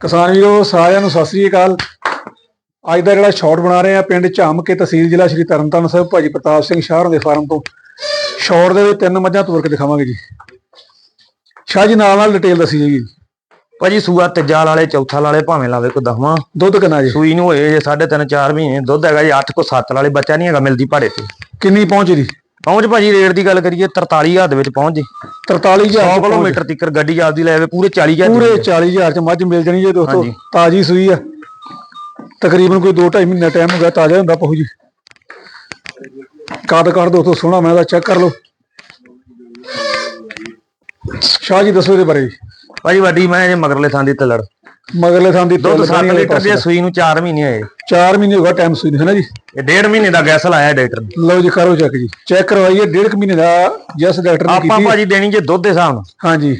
ਕਿਸਾਨ ਵੀਰੋ ਸਾਰਿਆਂ ਨੂੰ ਸਤਿ ਸ੍ਰੀ ਅਕਾਲ। ਅੱਜ ਦਾ ਜਿਹੜਾ ਸ਼ਾਟ ਬਣਾ ਰਹੇ ਆ ਪਿੰਡ ਝਾਮ ਕੇ ਤਹਿਸੀਲ ਜ਼ਿਲ੍ਹਾ ਸ਼੍ਰੀ ਤਰਨਤਾਰਨ ਸਾਹਿਬ ਭਾਜੀ ਪ੍ਰਤਾਪ ਸਿੰਘ ਸ਼ਾਹਰ ਦੇ ਫਾਰਮ ਤੋਂ। ਸ਼ਾਟ ਦੇ ਵਿੱਚ ਤਿੰਨ ਮੱਝਾਂ ਤੋਰ ਕੇ ਦਿਖਾਵਾਂਗੇ ਜੀ। ਸ਼ਾਹ ਜੀ ਨਾਲ ਨਾਲ ਡਿਟੇਲ ਦੱਸੀ ਜੀ ਭਾਜੀ ਸੂਆ ਤੀਜਾ ਵਾਲੇ ਚੌਥਾ ਵਾਲੇ ਭਾਵੇਂ ਲਾਵੇ ਕੋ ਦਸਵਾਂ। ਦੁੱਧ ਕਿੰਨਾ ਜੀ? ਸੂਈ ਨੂੰ ਹੋਏ ਜੇ 3.5 4 ਮਹੀਨੇ। ਦੁੱਧ ਹੈਗਾ ਜੀ 8 ਕੋ 7 ਵਾਲੇ ਬੱਚਾ ਨਹੀਂ ਹੈਗਾ ਮਿਲਦੀ ਭਾੜੇ ਤੇ। ਕਿੰਨੀ ਪਹੁੰਚ ਦੀ ਪਹੁੰਚ ਭਾਜੀ ਰੇਟ ਦੀ ਗੱਲ ਕਰੀਏ 43000 ਦੇ ਵਿੱਚ ਪਹੁੰਚ ਜੀ। 43000 100 ਕਿਲੋਮੀਟਰ ਤੱਕ ਗੱਡੀ ਆਪਦੀ ਲੈ ਆਵੇ ਪੂਰੇ 40000 ਪੂਰੇ 40000 ਚ ਮੱਝ ਮਿਲ ਜਾਣੀ ਜੇ ਦੋਸਤੋ। ਤਾਜੀ ਸੂਈ ਆ। ਤਕਰੀਬਨ ਕੋਈ 2.5 ਮਹੀਨਾ ਟਾਈਮ ਹੋ ਗਿਆ ਤਾਜ਼ਾ ਹੁੰਦਾ ਪਹੂ ਜੀ। ਕਾਦ ਕਰ ਦੋਸਤੋ ਸੋਹਣਾ ਮੈਂ ਦਾ ਚੈੱਕ ਕਰ ਲਓ। ਸ਼ਾਹ ਜੀ ਦੱਸੋ ਇਹਦੇ ਬਾਰੇ। ਭਾਜੀ ਵੱਡੀ ਮੈਂ ਜੇ ਮਗਰਲੇ ਥਾਂ ਦੀ ਤਲੜ। ਮਗਰਲੇ ਥਾਂ ਦੀ ਦੁੱਧ 7 ਲੀਟਰ ਦੀ ਸੂਈ ਨੂੰ 4 ਮਹੀਨੇ ਹੋਏ। 4 ਮਹੀਨੇ ਹੋ ਗਿਆ ਟਾਈਮ ਸੂਈ ਨੂੰ, ਹੈ ਨਾ ਜੀ? ਇਹ ਡੇਢ ਮਹੀਨੇ ਦਾ ਗੈਸ ਲਾਇਆ ਡਾਕਟਰ ਨੇ। ਲਓ ਜੀ ਕਰੋ ਚੈੱਕ ਜੀ। ਚੈੱਕ ਕਰਵਾਈਏ ਡੇਢ ਮਹੀਨੇ ਦਾ ਜਸ ਡਾਕਟਰ ਨੇ ਆਪਾਂ ਕੀਤੀ। ਭਾਜੀ ਦੇਣੀ ਜੇ ਦੁੱਧ ਦੇ ਹਿਸਾਬ ਨਾਲ। ਹਾਂਜੀ।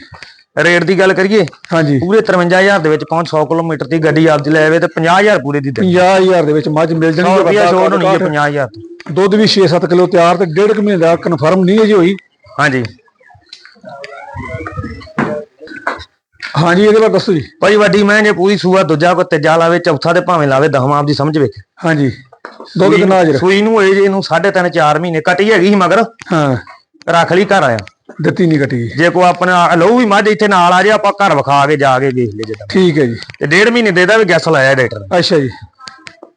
ਰੇਟ ਦੀ ਗੱਲ ਕਰੀਏ ਹਾਂਜੀ। ਪੂਰੇ 53000 ਦੇ ਵਿੱਚ ਪਹੁੰਚ 100 ਕਿਲੋਮੀਟਰ ਦੀ ਗੱਡੀ ਆਪਦੀ ਲੈ ਆਵੇ ਤੇ 50000 ਪੂਰੇ ਦੀ ਦੇਣੀ। 50000 ਦੇ ਵਿੱਚ ਮੱਝ ਮਿਲ 100 ਜਾਣੀ ਹੈ ਛੋੜ ਹੋਣੀ ਹੈ 50000 ਤੋਂ ਦੁੱਧ ਵੀ 6-7 ਕਿਲੋ ਤਿਆਰ ਤੇ ਡੇਢ ਮਹੀਨੇ ਦਾ ਕਨਫਰਮ ਨਹੀਂ ਹੈ ਜੀ ਹੋਈ। ਹਾਂਜੀ। ਹਾਂਜੀ ਇਹਦੇ ਬਾਰੇ ਦੱਸੋ ਜੀ। ਭਾਜੀ ਵੱਡੀ ਮੈਂ ਜੇ ਪੂਰੀ ਸੂਆ ਦੂਜਾ ਕੋ ਤੀਜਾ ਲਾਵੇ ਚੌਥਾ ਤੇ ਭਾਵੇਂ ਲਾਵੇ ਦਸਵਾਂ ਆਪਦੀ ਸਮਝ ਵੇਖ ਹਾਂਜੀ ਦੁੱਧ ਕਿੰਨਾ ਹਾਜ਼ਰ? ਸੂਈ ਨੂੰ ਹੋਏ ਜੇ ਇਹਨੂੰ 3.5 4 ਮਹੀਨੇ ਕੱਟੀ ਹੈਗੀ ਸੀ ਮਗਰ ਹਾਂ। ਰੱਖ ਲਈ ਘਰ ਆਇਆ। ਦਿੱਤੀ ਨਹੀਂ ਕੱਟੀ। ਜੇ ਕੋ ਆਪਣਾ ਲਹੂ ਵੀ ਮੱਝ ਇੱਥੇ ਨਾਲ ਆ ਜੇ ਆਪਾਂ ਘਰ ਵਿਖਾ ਕੇ ਜਾ ਕੇ ਦੇਖ ਲੈ ਜਿੱਦਾਂ। ਠੀਕ ਹੈ ਜੀ। ਤੇ ਡੇਢ ਮਹੀਨੇ ਦੇ ਦਾ ਵੀ ਗੈਸ ਲਾਇਆ ਡਾਕਟਰ ਨੇ। ਅੱਛਾ ਜੀ।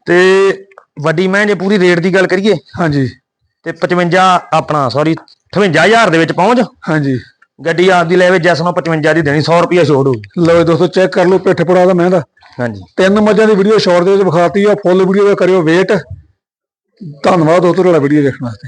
ਤੇ ਵੱਡੀ ਮੈਂ ਜੇ ਪੂਰੀ ਰੇਟ ਦੀ ਗੱਲ ਕਰੀਏ ਹਾਂਜੀ। ਤੇ 55 ਆਪਣਾ ਸੌਰੀ 58000 ਦੇ ਵਿੱਚ ਪਹੁੰਚ। ਹਾਂਜੀ। ਗੱਡੀ ਆਪਦੀ ਲੈਵੇ ਜੈਸ ਨੂੰ 55 ਦੀ ਦੇਣੀ 100 ਰੁਪਿਆ ਛੋੜ ਹੋਊਗੀ ਲਓ ਜੀ ਦੋਸਤੋ ਚੈੱਕ ਕਰ ਲਓ ਪਿੱਠ ਪੜਾ ਦਾ ਮਹਿੰਦਾ। ਹਾਂਜੀ। ਤਿੰਨ ਮੱਝਾਂ ਦੀ ਵੀਡੀਓ ਸ਼ਾਰਟ ਦੇ ਵਿੱਚ ਵਿਖਾਤੀ ਆ ਫੁੱਲ ਵੀਡੀਓ ਦਾ ਕਰਿਓ ਵੇਟ ਧੰਨਵਾਦ ਦੋਸਤੋ ਤੁਹਾਡਾ ਵੀਡੀਓ ਦੇਖਣ ਵਾਸਤੇ।